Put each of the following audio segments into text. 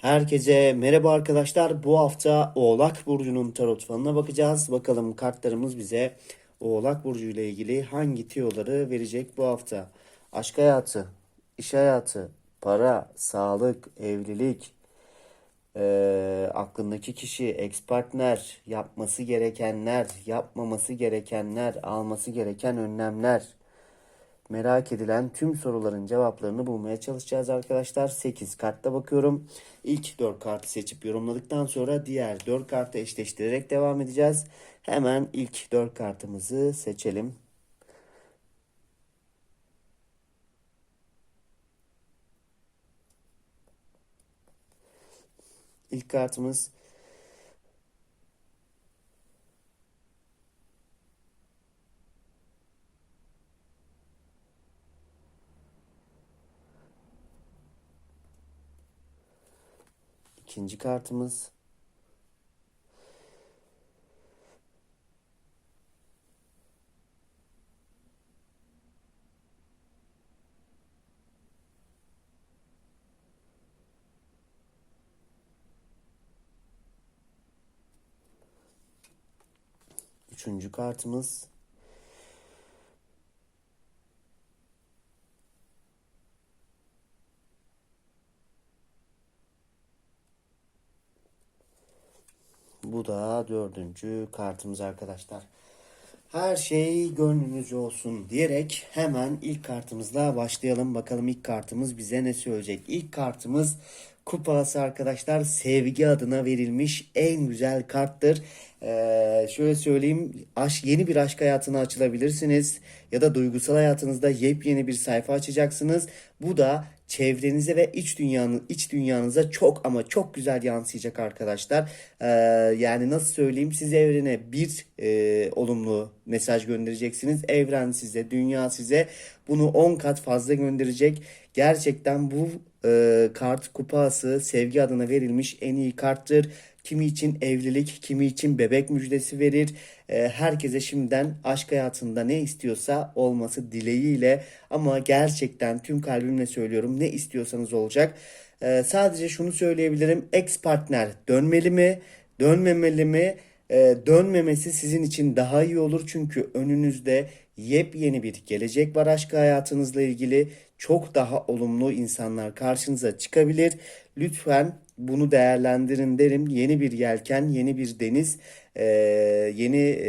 Herkese merhaba arkadaşlar. Bu hafta Oğlak Burcu'nun tarot falına bakacağız. Bakalım kartlarımız bize Oğlak Burcu ile ilgili hangi tiyoları verecek bu hafta? Aşk hayatı, iş hayatı, para, sağlık, evlilik, eee, aklındaki kişi, ex partner, yapması gerekenler, yapmaması gerekenler, alması gereken önlemler. Merak edilen tüm soruların cevaplarını bulmaya çalışacağız arkadaşlar. 8 kartta bakıyorum. İlk 4 kartı seçip yorumladıktan sonra diğer 4 kartı eşleştirerek devam edeceğiz. Hemen ilk 4 kartımızı seçelim. İlk kartımız ikinci kartımız Üçüncü kartımız. Bu da dördüncü kartımız arkadaşlar. Her şey gönlünüzce olsun diyerek hemen ilk kartımızla başlayalım. Bakalım ilk kartımız bize ne söyleyecek? İlk kartımız kupası arkadaşlar. Sevgi adına verilmiş en güzel karttır. Ee, şöyle söyleyeyim aşk yeni bir aşk hayatına açılabilirsiniz ya da duygusal hayatınızda yepyeni bir sayfa açacaksınız. Bu da çevrenize ve iç dünyanın iç dünyanıza çok ama çok güzel yansıyacak arkadaşlar. Ee, yani nasıl söyleyeyim siz evrene bir e, olumlu mesaj göndereceksiniz. Evren size, dünya size bunu 10 kat fazla gönderecek. Gerçekten bu e, kart kupası sevgi adına verilmiş en iyi karttır. Kimi için evlilik, kimi için bebek müjdesi verir. E, herkese şimdiden aşk hayatında ne istiyorsa olması dileğiyle ama gerçekten tüm kalbimle söylüyorum ne istiyorsanız olacak. E, sadece şunu söyleyebilirim. Ex partner dönmeli mi, dönmemeli mi? E, dönmemesi sizin için daha iyi olur çünkü önünüzde yepyeni bir gelecek var aşk hayatınızla ilgili. Çok daha olumlu insanlar karşınıza çıkabilir. Lütfen bunu değerlendirin derim. Yeni bir yelken, yeni bir deniz, yeni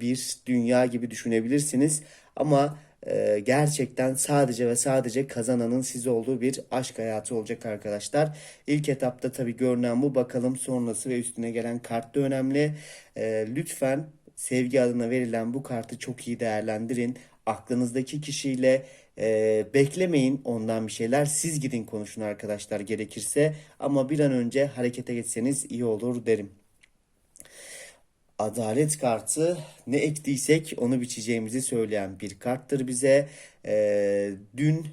bir dünya gibi düşünebilirsiniz. Ama gerçekten sadece ve sadece kazananın siz olduğu bir aşk hayatı olacak arkadaşlar. İlk etapta tabii görünen bu. Bakalım sonrası ve üstüne gelen kart da önemli. Lütfen sevgi adına verilen bu kartı çok iyi değerlendirin. Aklınızdaki kişiyle e, beklemeyin ondan bir şeyler. Siz gidin konuşun arkadaşlar gerekirse. Ama bir an önce harekete geçseniz iyi olur derim. Adalet kartı ne ektiysek onu biçeceğimizi söyleyen bir karttır bize. Ee, dün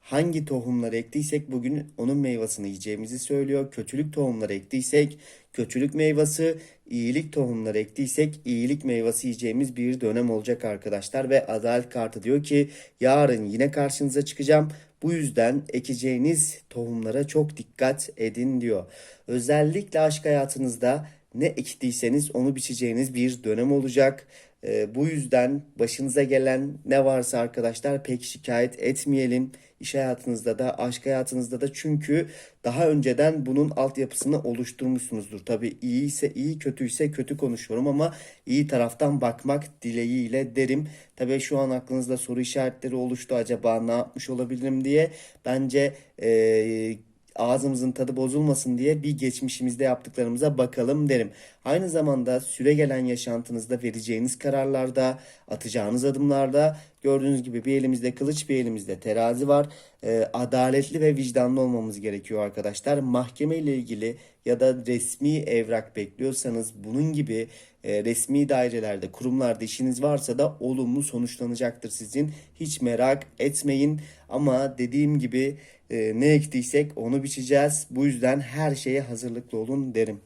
hangi tohumları ektiysek bugün onun meyvasını yiyeceğimizi söylüyor. Kötülük tohumları ektiysek kötülük meyvası, iyilik tohumları ektiysek iyilik meyvası yiyeceğimiz bir dönem olacak arkadaşlar. Ve adalet kartı diyor ki yarın yine karşınıza çıkacağım. Bu yüzden ekeceğiniz tohumlara çok dikkat edin diyor. Özellikle aşk hayatınızda ne ektiyseniz onu biçeceğiniz bir dönem olacak. Ee, bu yüzden başınıza gelen ne varsa arkadaşlar pek şikayet etmeyelim. İş hayatınızda da, aşk hayatınızda da çünkü daha önceden bunun altyapısını oluşturmuşsunuzdur. Tabii iyi ise iyi, kötü ise kötü konuşuyorum ama iyi taraftan bakmak dileğiyle derim. Tabii şu an aklınızda soru işaretleri oluştu. Acaba ne yapmış olabilirim diye. Bence eee ağzımızın tadı bozulmasın diye bir geçmişimizde yaptıklarımıza bakalım derim. Aynı zamanda süre gelen yaşantınızda vereceğiniz kararlarda, atacağınız adımlarda gördüğünüz gibi bir elimizde kılıç bir elimizde terazi var. Ee, adaletli ve vicdanlı olmamız gerekiyor arkadaşlar. Mahkeme ile ilgili ya da resmi evrak bekliyorsanız bunun gibi e, resmi dairelerde, kurumlarda işiniz varsa da olumlu sonuçlanacaktır sizin. Hiç merak etmeyin. Ama dediğim gibi e, ne ektiysek onu biçeceğiz. Bu yüzden her şeye hazırlıklı olun derim.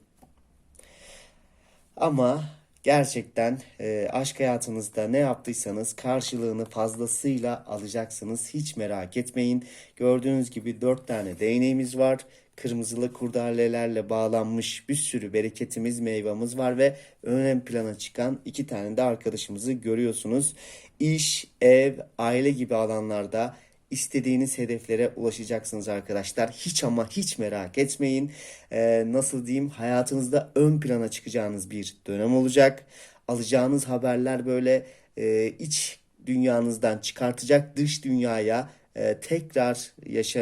Ama Gerçekten e, aşk hayatınızda ne yaptıysanız karşılığını fazlasıyla alacaksınız. Hiç merak etmeyin. Gördüğünüz gibi dört tane değneğimiz var. Kırmızılı kurdalelerle bağlanmış bir sürü bereketimiz, meyvamız var ve ön plana çıkan iki tane de arkadaşımızı görüyorsunuz. İş, ev, aile gibi alanlarda istediğiniz hedeflere ulaşacaksınız arkadaşlar. Hiç ama hiç merak etmeyin. Ee, nasıl diyeyim hayatınızda ön plana çıkacağınız bir dönem olacak. Alacağınız haberler böyle e, iç dünyanızdan çıkartacak dış dünyaya e, tekrar yaşa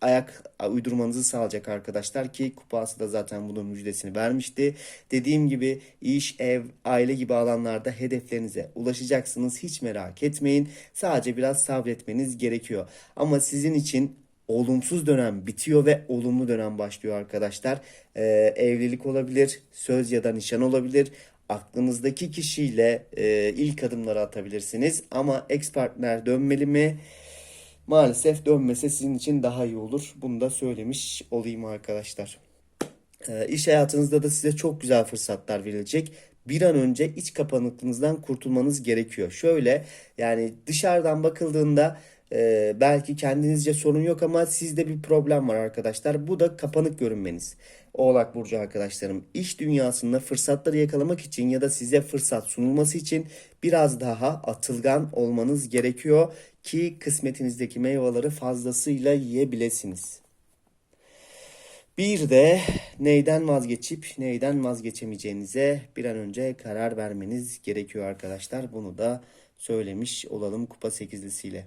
ayak uydurmanızı sağlayacak arkadaşlar ki kupası da zaten bunun müjdesini vermişti. Dediğim gibi iş, ev, aile gibi alanlarda hedeflerinize ulaşacaksınız. Hiç merak etmeyin. Sadece biraz sabretmeniz gerekiyor. Ama sizin için olumsuz dönem bitiyor ve olumlu dönem başlıyor arkadaşlar. Ee, evlilik olabilir, söz ya da nişan olabilir. Aklınızdaki kişiyle e, ilk adımları atabilirsiniz. Ama ex partner dönmeli mi? Maalesef dönmese sizin için daha iyi olur. Bunu da söylemiş olayım arkadaşlar. Ee, iş hayatınızda da size çok güzel fırsatlar verilecek. Bir an önce iç kapanıklığınızdan kurtulmanız gerekiyor. Şöyle yani dışarıdan bakıldığında e, belki kendinizce sorun yok ama sizde bir problem var arkadaşlar. Bu da kapanık görünmeniz. Oğlak Burcu arkadaşlarım iş dünyasında fırsatları yakalamak için ya da size fırsat sunulması için biraz daha atılgan olmanız gerekiyor ki kısmetinizdeki meyveleri fazlasıyla yiyebilesiniz. Bir de neyden vazgeçip neyden vazgeçemeyeceğinize bir an önce karar vermeniz gerekiyor arkadaşlar. Bunu da söylemiş olalım kupa sekizlisiyle.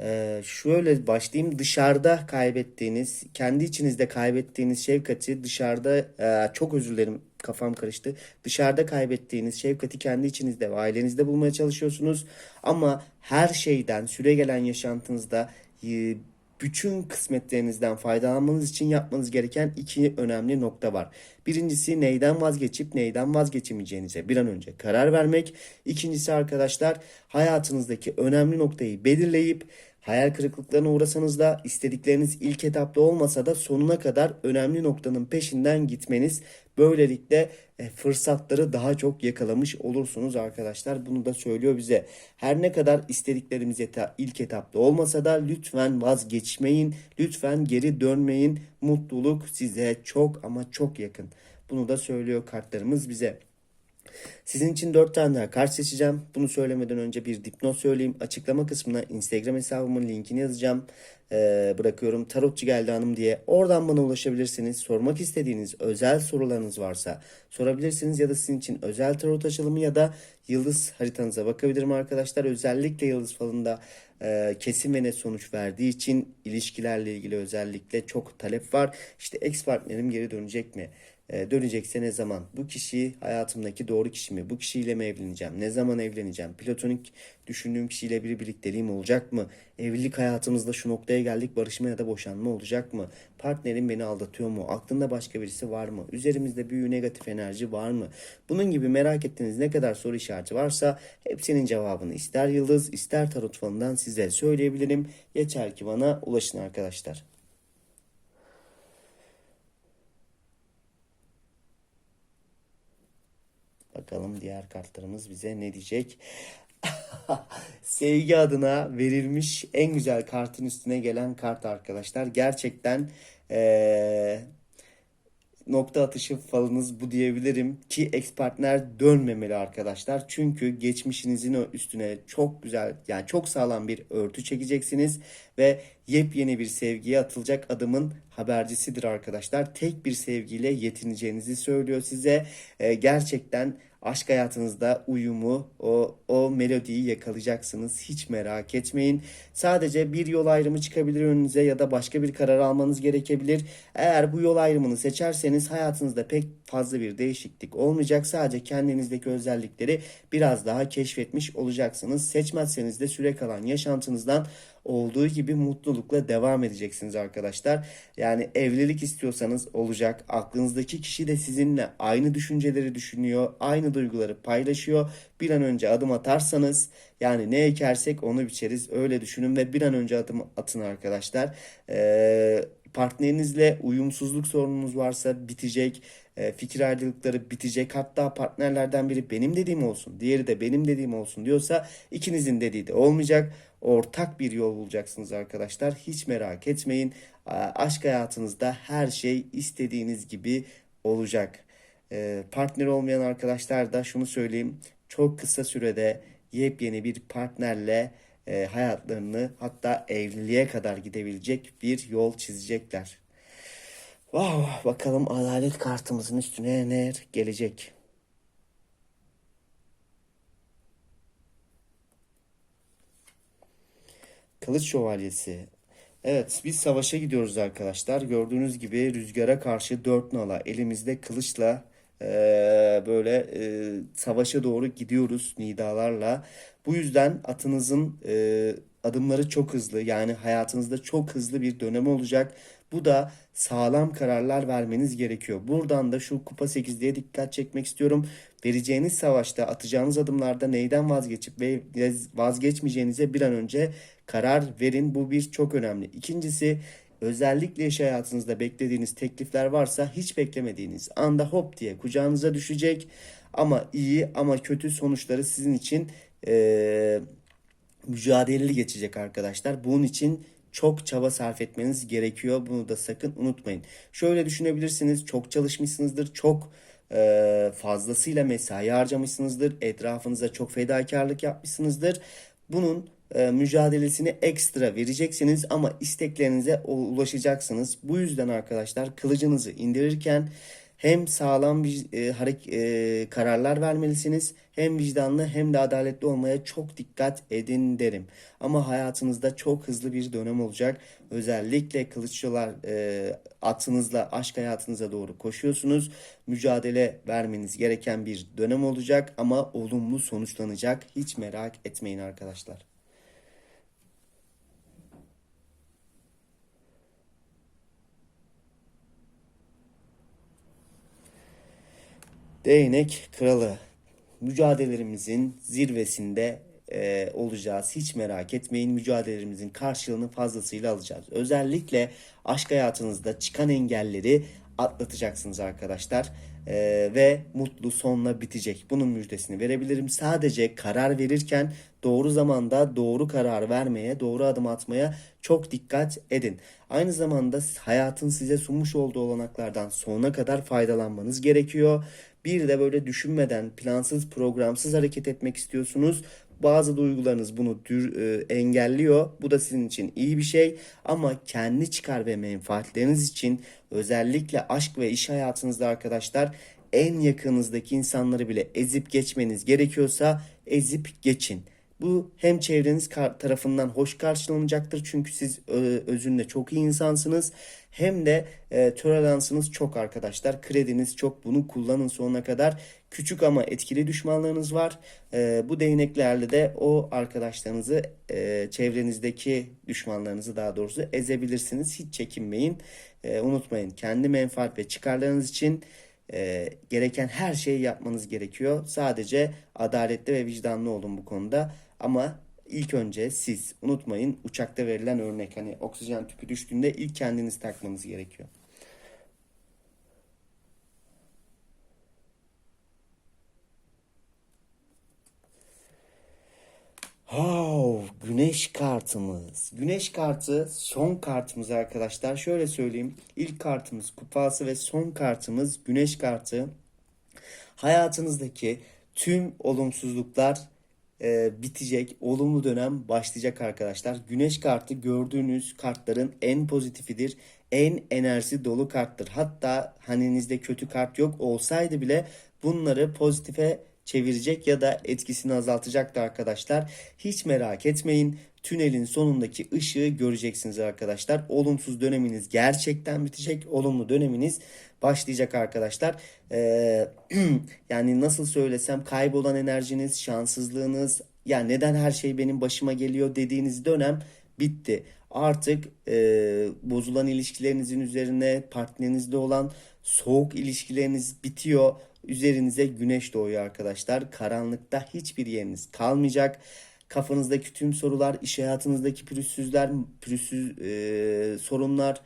Ee, şöyle başlayayım. Dışarıda kaybettiğiniz, kendi içinizde kaybettiğiniz şefkati dışarıda e, çok özür dilerim kafam karıştı. Dışarıda kaybettiğiniz şefkati kendi içinizde ve ailenizde bulmaya çalışıyorsunuz. Ama her şeyden, süre gelen yaşantınızda e, bütün kısmetlerinizden faydalanmanız için yapmanız gereken iki önemli nokta var. Birincisi neyden vazgeçip neyden vazgeçemeyeceğinize bir an önce karar vermek. İkincisi arkadaşlar hayatınızdaki önemli noktayı belirleyip hayal kırıklıklarına uğrasanız da istedikleriniz ilk etapta olmasa da sonuna kadar önemli noktanın peşinden gitmeniz böylelikle e, fırsatları daha çok yakalamış olursunuz arkadaşlar. Bunu da söylüyor bize. Her ne kadar istediklerimiz eta, ilk etapta olmasa da lütfen vazgeçmeyin. Lütfen geri dönmeyin. Mutluluk size çok ama çok yakın. Bunu da söylüyor kartlarımız bize. Sizin için 4 tane daha kart seçeceğim. Bunu söylemeden önce bir dipnot söyleyeyim. Açıklama kısmına Instagram hesabımın linkini yazacağım. Ee, bırakıyorum tarotçu geldi hanım diye. Oradan bana ulaşabilirsiniz. Sormak istediğiniz özel sorularınız varsa sorabilirsiniz. Ya da sizin için özel tarot açılımı ya da yıldız haritanıza bakabilirim arkadaşlar. Özellikle yıldız falında e, kesin ve net sonuç verdiği için ilişkilerle ilgili özellikle çok talep var. İşte ex partnerim geri dönecek mi? E, dönecekse ne zaman? Bu kişi hayatımdaki doğru kişi mi? Bu kişiyle mi evleneceğim? Ne zaman evleneceğim? Platonik düşündüğüm kişiyle bir birlikteliğim olacak mı? Evlilik hayatımızda şu noktaya geldik barışma ya da boşanma olacak mı? Partnerim beni aldatıyor mu? Aklında başka birisi var mı? Üzerimizde büyü negatif enerji var mı? Bunun gibi merak ettiğiniz ne kadar soru işareti varsa hepsinin cevabını ister yıldız ister tarot falından size söyleyebilirim. Yeter ki bana ulaşın arkadaşlar. Bakalım diğer kartlarımız bize ne diyecek. Sevgi adına verilmiş en güzel kartın üstüne gelen kart arkadaşlar. Gerçekten ee, nokta atışı falınız bu diyebilirim ki ex partner dönmemeli arkadaşlar. Çünkü geçmişinizin üstüne çok güzel yani çok sağlam bir örtü çekeceksiniz ve yepyeni bir sevgiye atılacak adımın habercisidir arkadaşlar. Tek bir sevgiyle yetineceğinizi söylüyor size. Ee, gerçekten aşk hayatınızda uyumu, o, o melodiyi yakalayacaksınız. Hiç merak etmeyin. Sadece bir yol ayrımı çıkabilir önünüze ya da başka bir karar almanız gerekebilir. Eğer bu yol ayrımını seçerseniz hayatınızda pek fazla bir değişiklik olmayacak. Sadece kendinizdeki özellikleri biraz daha keşfetmiş olacaksınız. Seçmezseniz de süre kalan yaşantınızdan olduğu gibi mutlulukla devam edeceksiniz arkadaşlar. Yani evlilik istiyorsanız olacak. Aklınızdaki kişi de sizinle aynı düşünceleri düşünüyor, aynı duyguları paylaşıyor. Bir an önce adım atarsanız yani ne ekersek onu biçeriz. Öyle düşünün ve bir an önce adım atın arkadaşlar. Ee, partnerinizle uyumsuzluk sorununuz varsa bitecek. E, fikir ayrılıkları bitecek. Hatta partnerlerden biri benim dediğim olsun, diğeri de benim dediğim olsun diyorsa ikinizin dediği de olmayacak. Ortak bir yol bulacaksınız arkadaşlar. Hiç merak etmeyin. Aşk hayatınızda her şey istediğiniz gibi olacak. E, partner olmayan arkadaşlar da şunu söyleyeyim. Çok kısa sürede yepyeni bir partnerle e, hayatlarını hatta evliliğe kadar gidebilecek bir yol çizecekler. Wow, bakalım adalet kartımızın üstüne ne gelecek? Kılıç Şövalyesi. Evet, biz savaşa gidiyoruz arkadaşlar. Gördüğünüz gibi rüzgara karşı dört nala elimizde kılıçla eee, böyle eee, savaşa doğru gidiyoruz nidalarla. Bu yüzden atınızın eee, adımları çok hızlı. Yani hayatınızda çok hızlı bir dönem olacak. Bu da sağlam kararlar vermeniz gerekiyor. Buradan da şu kupa 8'liğe dikkat çekmek istiyorum. Vereceğiniz savaşta atacağınız adımlarda neyden vazgeçip ve vazgeçmeyeceğinize bir an önce karar verin. Bu bir çok önemli. İkincisi özellikle iş hayatınızda beklediğiniz teklifler varsa hiç beklemediğiniz anda hop diye kucağınıza düşecek. Ama iyi ama kötü sonuçları sizin için eee mücadeleli geçecek arkadaşlar. Bunun için çok çaba sarf etmeniz gerekiyor. Bunu da sakın unutmayın. Şöyle düşünebilirsiniz. Çok çalışmışsınızdır. Çok e, fazlasıyla mesai harcamışsınızdır. Etrafınıza çok fedakarlık yapmışsınızdır. Bunun e, mücadelesini ekstra vereceksiniz ama isteklerinize ulaşacaksınız. Bu yüzden arkadaşlar kılıcınızı indirirken hem sağlam bir e, harek, e, kararlar vermelisiniz hem vicdanlı hem de adaletli olmaya çok dikkat edin derim. Ama hayatınızda çok hızlı bir dönem olacak. Özellikle kılıççılar e, atınızla aşk hayatınıza doğru koşuyorsunuz. Mücadele vermeniz gereken bir dönem olacak ama olumlu sonuçlanacak. Hiç merak etmeyin arkadaşlar. Değnek Kralı. Mücadelelerimizin zirvesinde e, olacağız. Hiç merak etmeyin. Mücadelelerimizin karşılığını fazlasıyla alacağız. Özellikle aşk hayatınızda çıkan engelleri atlatacaksınız arkadaşlar. E, ve mutlu sonla bitecek. Bunun müjdesini verebilirim. Sadece karar verirken doğru zamanda doğru karar vermeye, doğru adım atmaya çok dikkat edin. Aynı zamanda hayatın size sunmuş olduğu olanaklardan sonuna kadar faydalanmanız gerekiyor. Bir de böyle düşünmeden, plansız, programsız hareket etmek istiyorsunuz. Bazı duygularınız bunu dür, e, engelliyor. Bu da sizin için iyi bir şey. Ama kendi çıkar ve menfaatleriniz için özellikle aşk ve iş hayatınızda arkadaşlar en yakınızdaki insanları bile ezip geçmeniz gerekiyorsa ezip geçin. Bu hem çevreniz tarafından hoş karşılanacaktır çünkü siz özünde çok iyi insansınız. Hem de e, toleransınız çok arkadaşlar. Krediniz çok. Bunu kullanın sonuna kadar. Küçük ama etkili düşmanlarınız var. E, bu değneklerle de o arkadaşlarınızı, e, çevrenizdeki düşmanlarınızı daha doğrusu ezebilirsiniz. Hiç çekinmeyin. E, unutmayın kendi menfaat ve çıkarlarınız için e, gereken her şeyi yapmanız gerekiyor. Sadece adaletli ve vicdanlı olun bu konuda. Ama ilk önce siz unutmayın uçakta verilen örnek hani oksijen tüpü düştüğünde ilk kendiniz takmanız gerekiyor. Wow, güneş kartımız. Güneş kartı son kartımız arkadaşlar. Şöyle söyleyeyim. İlk kartımız kupası ve son kartımız güneş kartı. Hayatınızdaki tüm olumsuzluklar e, bitecek. Olumlu dönem başlayacak arkadaşlar. Güneş kartı gördüğünüz kartların en pozitifidir. En enerjisi dolu karttır. Hatta haninizde kötü kart yok olsaydı bile bunları pozitife çevirecek ya da etkisini azaltacaktı arkadaşlar. Hiç merak etmeyin. Tünelin sonundaki ışığı göreceksiniz arkadaşlar. Olumsuz döneminiz gerçekten bitecek. Olumlu döneminiz başlayacak arkadaşlar. Ee, yani nasıl söylesem kaybolan enerjiniz, şanssızlığınız, ya neden her şey benim başıma geliyor dediğiniz dönem bitti. Artık e, bozulan ilişkilerinizin üzerine partnerinizde olan soğuk ilişkileriniz bitiyor. Üzerinize güneş doğuyor arkadaşlar. Karanlıkta hiçbir yeriniz kalmayacak. Kafanızdaki tüm sorular, iş hayatınızdaki pürüzsüzler, pürüzsüz e, sorunlar,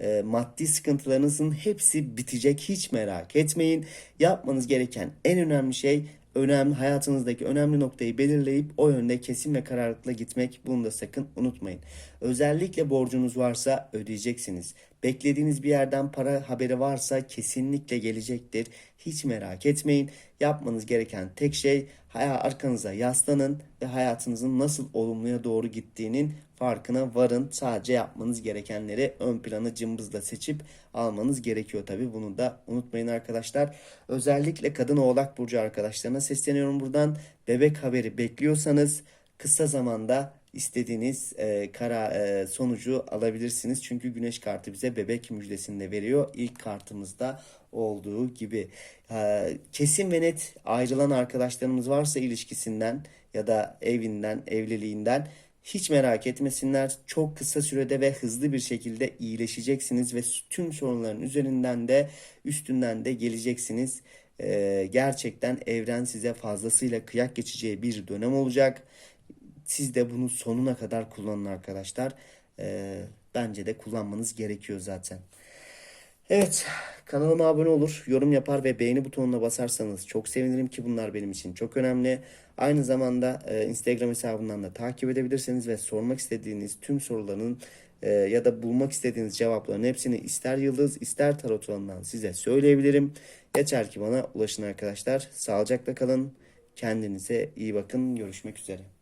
e, maddi sıkıntılarınızın hepsi bitecek. Hiç merak etmeyin. Yapmanız gereken en önemli şey önemli hayatınızdaki önemli noktayı belirleyip o yönde kesin ve kararlılıkla gitmek. Bunu da sakın unutmayın. Özellikle borcunuz varsa ödeyeceksiniz. Beklediğiniz bir yerden para haberi varsa kesinlikle gelecektir. Hiç merak etmeyin. Yapmanız gereken tek şey arkanıza yaslanın ve hayatınızın nasıl olumluya doğru gittiğinin farkına varın. Sadece yapmanız gerekenleri ön plana cımbızla seçip almanız gerekiyor tabii. Bunu da unutmayın arkadaşlar. Özellikle kadın oğlak burcu arkadaşlarına sesleniyorum buradan. Bebek haberi bekliyorsanız kısa zamanda istediğiniz e, kara e, sonucu alabilirsiniz. Çünkü güneş kartı bize bebek müjdesini de veriyor. İlk kartımızda olduğu gibi. E, kesin ve net ayrılan arkadaşlarımız varsa ilişkisinden ya da evinden, evliliğinden hiç merak etmesinler. Çok kısa sürede ve hızlı bir şekilde iyileşeceksiniz ve tüm sorunların üzerinden de üstünden de geleceksiniz. E, gerçekten evren size fazlasıyla kıyak geçeceği bir dönem olacak. Siz de bunu sonuna kadar kullanın arkadaşlar. Ee, bence de kullanmanız gerekiyor zaten. Evet, kanalıma abone olur, yorum yapar ve beğeni butonuna basarsanız çok sevinirim ki bunlar benim için çok önemli. Aynı zamanda e, Instagram hesabından da takip edebilirsiniz ve sormak istediğiniz tüm soruların e, ya da bulmak istediğiniz cevapların hepsini ister yıldız ister tarot alanından size söyleyebilirim. Yeter ki bana ulaşın arkadaşlar. Sağlıcakla kalın. Kendinize iyi bakın. Görüşmek üzere.